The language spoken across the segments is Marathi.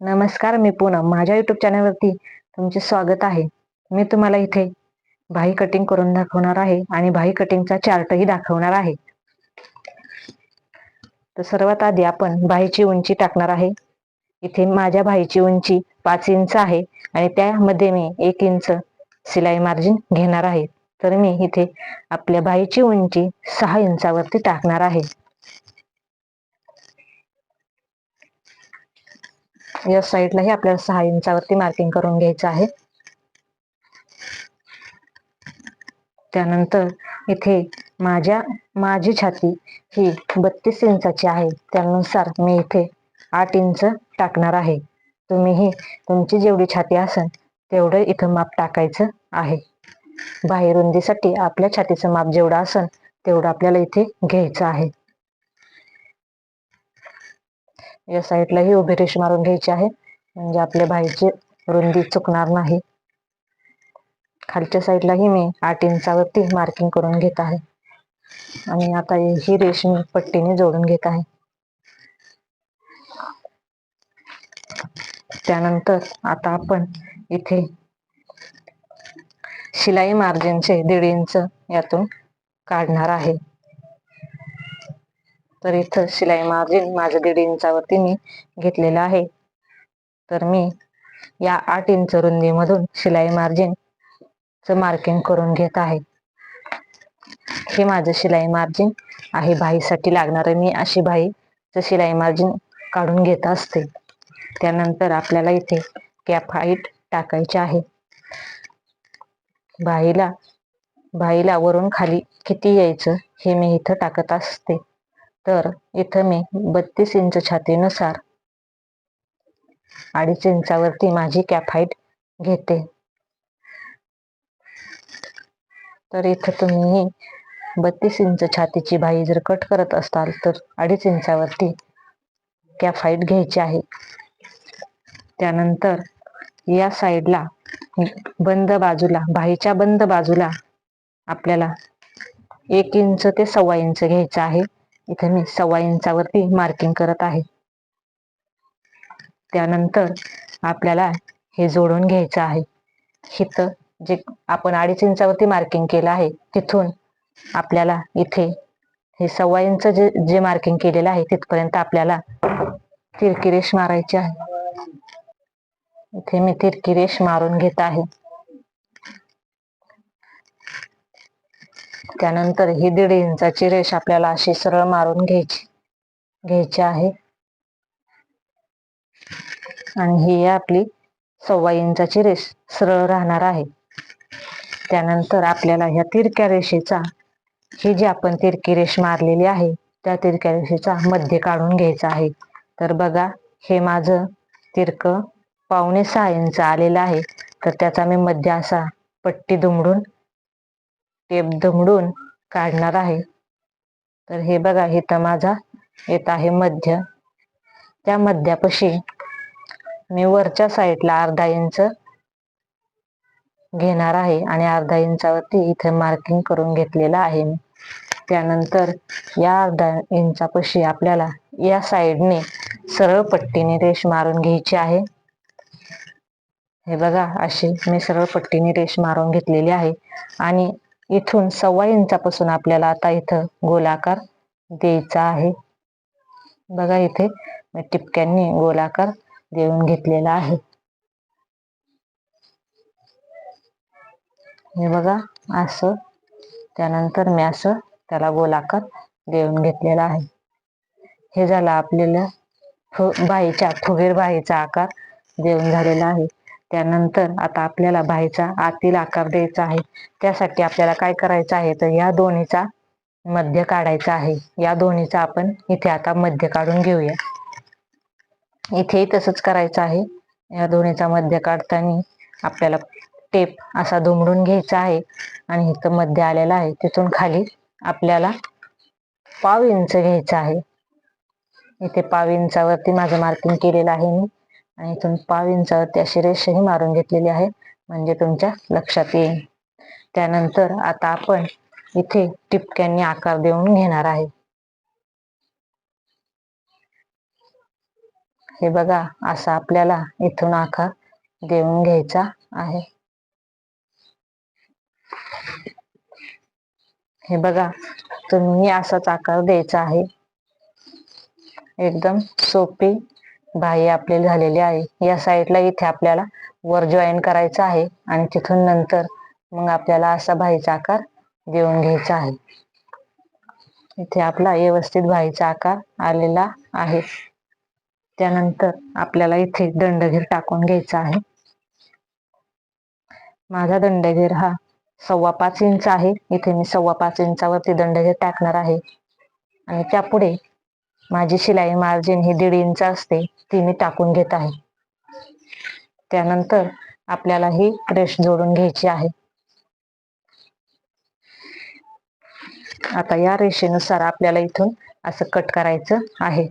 नमस्कार मी पूनम. माझ्या युट्यूब चॅनलवरती तुमचे स्वागत आहे. मी तुम्हाला इथे भाई कटिंग करून दाखवणार आहे आणि भाई कटिंगचा चार्टही दाखवणार आहे. तर सर्वात आधी आपण भाईची उंची टाकणार आहे. इथे माझ्या भाईची उंची पाच इंच आहे आणि त्यामध्ये मी एक इंच सिलाई मार्जिन घेणार आहे. तर मी इथे आपल्या भाईची उंची सहा इंचावरती टाकणार आहे. या साईडलाही आपल्याला सहा इंचावरती मार्किंग करून घ्यायचं आहे. त्यानंतर इथे माझ्या माझी छाती ही बत्तीस इंचाची आहे. त्यानुसार मी इथे आठ इंच टाकणार आहे. तुम्हीही तुमची जेवढी छाती असेल तेवढं इथं माप टाकायचं आहे. बाहेरुंदीसाठी आपल्या छातीचं माप जेवढं असेल तेवढं आपल्याला इथे घ्यायचं आहे. या साईडलाही उभी रेष मारून घ्यायची आहे. म्हणजे आपल्या बाईची रुंदी चुकणार नाही. खालच्या साईडलाही मी आठ इंचावरती मार्किंग करून घेत आहे. आणि आता ही रेष मी पट्टीने जोडून घेत आहे. त्यानंतर आता आपण इथे शिलाई मार्जिनचे दीड इंच यातून काढणार आहे. तर इथं शिलाई मार्जिन माझं दीड इंचावरती मी घेतलेलं आहे. तर मी या आठ इंच रुंदीमधून शिलाई मार्जिन च मार्किंग करून घेत आहे. हे माझं शिलाई मार्जिन आहे. भाईसाठी लागणार मी अशी भाईचं शिलाई मार्जिन काढून घेत असते. त्यानंतर आपल्याला इथे कॅप हाईट टाकायची आहे. भाईला भाईला वरून खाली किती यायचं हे मी इथं टाकत असते. तर इथं मी बत्तीस इंच छातीनुसार अडीच इंचावरती माझी कॅप हाईट घेते. तर इथं तुम्ही बत्तीस इंच छातीची बाई जर कट करत असाल तर अडीच इंचावरती कॅप हाईट घ्यायची आहे. त्यानंतर या साईडला बंद बाजूला भाईच्या बंद बाजूला आपल्याला एक इंच ते सव्वा इंच घ्यायचं आहे. इथे मी सव्वा इंचावरती मार्किंग करत आहे. त्यानंतर आपल्याला हे जोडून घ्यायचं आहे. इथं जे आपण अडीच इंचावरती मार्किंग केलं आहे तिथून आपल्याला इथे हे सव्वा इंच जे जे मार्किंग केलेलं आहे तिथपर्यंत आपल्याला तिरकी रेष मारायची आहे. इथे मी तिरकी रेष मारून घेत आहे. त्यानंतर ही दीड इंचाची रेष आपल्याला अशी सरळ मारून घ्यायची घ्यायची आहे. आणि ही आपली सव्वा इंचाची रेष सरळ राहणार आहे. त्यानंतर आपल्याला ह्या तिरक्या रेषेचा ही जी आपण तिरकी रेष मारलेली आहे त्या तिरक्या रेषेचा मध्य काढून घ्यायचा आहे. तर बघा हे माझं तिरक पावणे सहा इंच आलेलं आहे. तर त्याचा मी मध्य असा पट्टी दुमडून टेप दमडून काढणार आहे. तर हे बघा इथं माझा येत आहे मध्य. त्या मध्यापाशी मी वरच्या साईडला अर्धा इंच घेणार आहे आणि अर्धा इंचावरती इथे मार्किंग करून घेतलेलं आहे मी. त्यानंतर या अर्धा इंचापाशी आपल्याला या साईडने सरळ पट्टीने रेष मारून घ्यायची आहे. हे बघा अशी मी सरळ पट्टीने रेष मारून घेतलेली आहे. आणि इथून सव्वा इंचापासून आपल्याला आता इथं गोलाकार द्यायचा आहे. बघा इथे मी टिपक्यांनी गोलाकार देऊन घेतलेला आहे. हे बघा असं. त्यानंतर मी असं त्याला गोलाकार देऊन घेतलेला आहे. हे झालं आपल्याला फु बाईच्या फुगीर बाईचा आकार देऊन झालेला आहे. त्यानंतर आता आपल्याला बाईचा आतील आकार द्यायचा आहे. त्यासाठी आपल्याला काय करायचं आहे? तर या दोन्हीचा मध्य काढायचा आहे. या दोन्हीचा आपण इथे आता मध्य काढून घेऊया. इथेही तसंच करायचं आहे. या दोन्हीचा मध्य काढताना आपल्याला टेप असा दुमडून घ्यायचा आहे आणि इथं मध्य आलेला आहे. तिथून खाली आपल्याला पाव इंच घ्यायचं आहे. इथे पाव इंचावरती माझं मार्किंग केलेलं आहे मी. आणि इथून पाव इंचावरती अशी रेषही मारून घेतलेली आहे म्हणजे तुमच्या लक्षात येईल. त्यानंतर आता आपण इथे टिपक्यांनी आकार देऊन घेणार आहे. हे बघा असा आपल्याला इथून आकार देऊन घ्यायचा आहे. हे बघा तुम्ही असाच आकार द्यायचा आहे. एकदम सोपी बाह्य आपले झालेली आहे. या साईडला इथे आपल्याला वर जॉईन करायचं आहे आणि तिथून नंतर मग आपल्याला असा बाहीचा आकार देऊन घ्यायचा आहे. इथे आपला व्यवस्थित बाहीचा आकार आलेला आहे. त्यानंतर आपल्याला इथे दंडगीर टाकून घ्यायचा आहे. माझा दंडगीर हा सव्वा पाच इंच आहे. इथे मी सव्वा पाच इंचावरती दंडगीर टाकणार आहे. आणि त्यापुढे माझी शिलाई मार्जिन ही दीड इंच असते ती मी टाकून घेत आहे. त्यानंतर आपल्याला ही रेश जोडून घ्यायची आहे. आता या रेषेनुसार आपल्याला इथून असं कट करायचं आहे.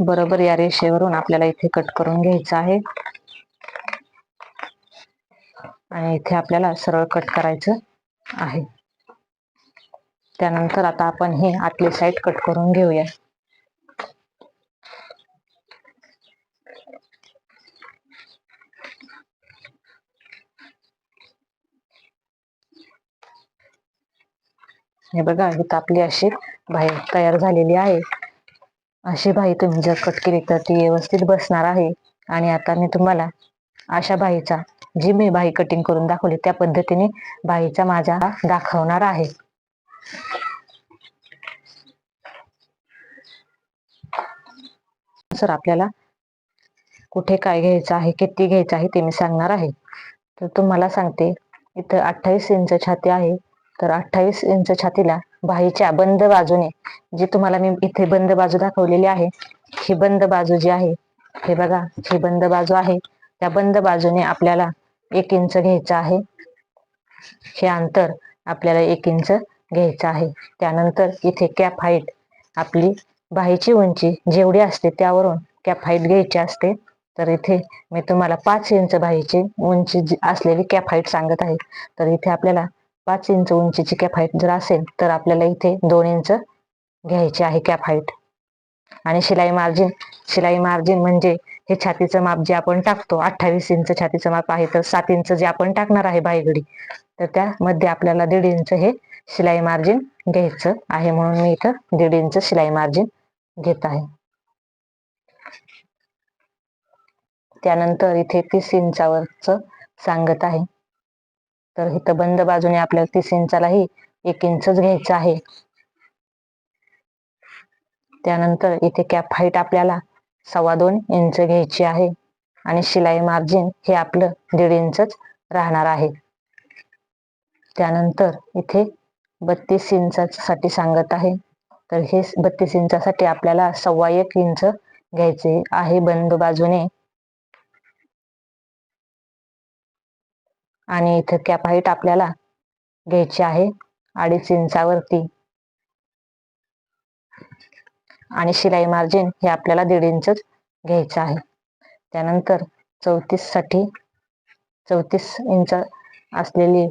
बरोबर या रेषेवरून आपल्याला इथे कट करून घ्यायचं आहे. आणि इथे आपल्याला सरळ कट करायचं आहे. त्यानंतर आता आपण हे आतली साईड कट करून घेऊया. हे बघा इथं आपली अशी बाहेर तयार झालेली आहे. अशी बाई तुम्ही जर कट केली तर ती व्यवस्थित बसणार आहे. आणि आता मी तुम्हाला अशा बाईचा जी मी बाई कटिंग करून दाखवली त्या पद्धतीने बाईचा माझा दाखवणार आहे. सर आपल्याला कुठे काय घ्यायचं आहे किती घ्यायचं आहे ते मी सांगणार आहे. तर तुम्हाला सांगते इथं अठ्ठावीस इंच छाती आहे. तर अठ्ठावीस इंच छातीला बाहीच्या बंद बाजूने जी तुम्हाला मी इथे बंद बाजू दाखवलेली आहे ही बंद बाजू जी आहे हे बघा ही बंद बाजू आहे त्या बंद बाजूने आपल्याला एक इंच घ्यायचं आहे. हे अंतर आपल्याला एक इंच घ्यायचं आहे. त्यानंतर इथे कॅप हाईट आपली बाहीची उंची जेवढी असते त्यावरून कॅप हाईट घ्यायची असते. तर इथे मी तुम्हाला पाच इंच बाहीची उंची असलेली कॅप हाईट सांगत आहे. तर इथे आपल्याला पाच इंच उंचीची कॅप हाईट जर असेल तर आपल्याला इथे दोन इंच घ्यायची आहे कॅप हाईट आणि शिलाई मार्जिन शिलाई मार्जिन म्हणजे हे छातीचं माप जे आपण टाकतो अठ्ठावीस इंच छातीचं माप आहे तर सात इंच जे आपण टाकणार आहे बाईगडी तर त्यामध्ये आपल्याला दीड इंच हे शिलाई मार्जिन घ्यायचं आहे म्हणून मी इथं दीड इंच शिलाई मार्जिन घेत आहे. त्यानंतर इथे तीस इंचावरच सांगत आहे. तर इथं बंद बाजूने आपल्याला तीस इंचालाही एक इंचच घ्यायचं आहे. त्यानंतर इथे कॅप हाईट आपल्याला सव्वा दोन इंच घ्यायची आहे. आणि शिलाई मार्जिन हे आपलं दीड इंचच राहणार आहे. त्यानंतर इथे बत्तीस इंचासाठी सांगत आहे. तर हे बत्तीस इंचासाठी आपल्याला सव्वा एक इंच घ्यायचे आहे बंद बाजूने. आणि इथं कॅप हाईट आपल्याला घ्यायची आहे. अडीच इंचावरती. आणि शिलाई मार्जिन हे आपल्याला दीड इंचच घ्यायचं आहे. त्यानंतर चौतीससाठी चौतीस इंच असलेली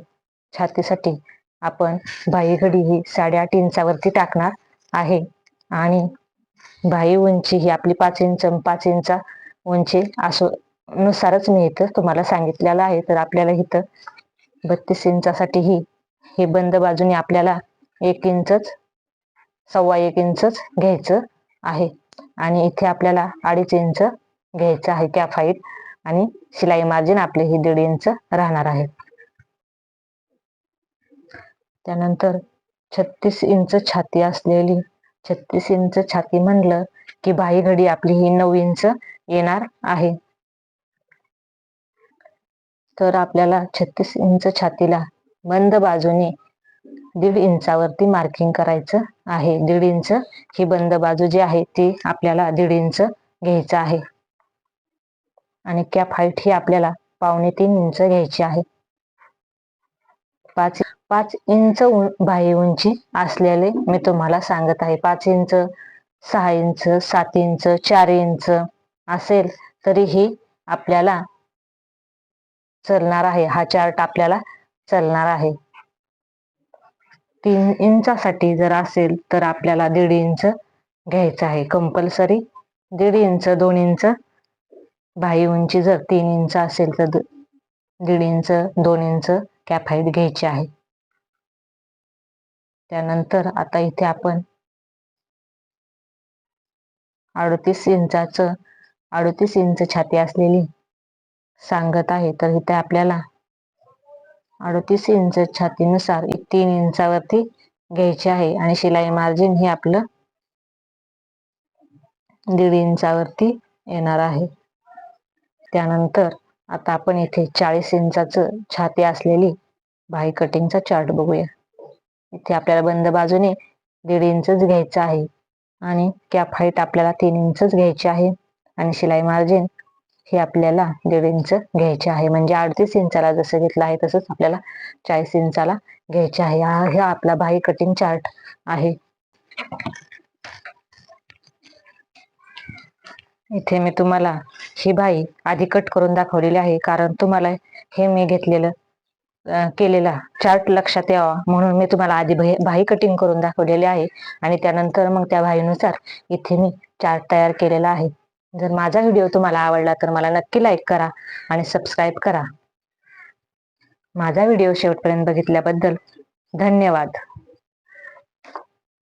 छातीसाठी आपण बाई घडी ही साडेआठ इंचावरती टाकणार आहे. आणि बाही उंची ही आपली पाच इंच पाच इंचा उंची असो नुसारच मी इथं तुम्हाला सांगितलेलं आहे. तर आपल्याला इथं बत्तीस इंचासाठीही हे बंद बाजूने आपल्याला एक इंचच सव्वा एक इंचच घ्यायचं आहे. आणि इथे आपल्याला अडीच इंच घ्यायचं आहे कॅप हाईट आणि शिलाई मार्जिन आपले ही दीड इंच राहणार आहे. त्यानंतर छत्तीस इंच छाती असलेली छत्तीस इंच छाती म्हणलं की बाई घडी आपली ही नऊ इंच येणार आहे. तर आपल्याला छत्तीस इंच छातीला बंद बाजूने दीड इंचावरती मार्किंग करायचं आहे. दीड इंच ही बंद बाजू जी आहे ती आपल्याला दीड इंच घ्यायचं आहे. आणि कॅप हाईट ही आपल्याला पावणे तीन इंच घ्यायची आहे. पाच पाच इंच उं- बाही उंची असलेले मी तुम्हाला सांगत आहे. पाच इंच सहा इंच सात इंच चार इंच असेल तरीही आपल्याला चलणार आहे. हा चार्ट आपल्याला चलणार आहे. तीन इंचासाठी जर असेल तर आपल्याला दीड इंच घ्यायचं आहे. कंपल्सरी दीड इंच दोन इंच. बाही उंची जर तीन इंच असेल तर दीड इंच दोन इंच कॅप हाईट घ्यायची आहे. त्यानंतर आता इथे आपण अडतीस इंचाचं अडतीस इंच छाती असलेली सांगत आहे तर इथे आपल्याला अडतीस इंच छातीनुसार तीन इंचावरती घ्यायचे आहे. आणि शिलाई मार्जिन हे आपलं दीड इंचावरती येणार आहे. त्यानंतर आता आपण इथे चाळीस इंचाचं छाती असलेली बाई कटिंगचा चार्ट बघूया. इथे आपल्याला बंद बाजूने दीड इंचच घ्यायचं आहे. आणि कॅप हाईट आपल्याला तीन इंचच घ्यायची आहे. आणि शिलाई मार्जिन हे आपल्याला दीड इंच घ्यायचे आहे. म्हणजे अडतीस इंचाला जसं घेतलं आहे तसंच आपल्याला चाळीस इंचाला घ्यायचे आहे. हा आपला बाही कटिंग चार्ट आहे. इथे मी तुम्हाला ही बाई आधी कट करून दाखवलेली आहे. कारण तुम्हाला हे मी घेतलेलं केलेला चार्ट लक्षात यावा. म्हणून मी तुम्हाला आधी भाई कटिंग करून दाखवलेली आहे. आणि त्यानंतर मग त्या बाईनुसार इथे मी चार्ट तयार केलेला आहे. जर माझा व्हिडिओ तुम्हाला आवडला तर मला नक्की लाईक करा आणि सबस्क्राईब करा. माझा व्हिडिओ शेवटपर्यंत बघितल्याबद्दल धन्यवाद.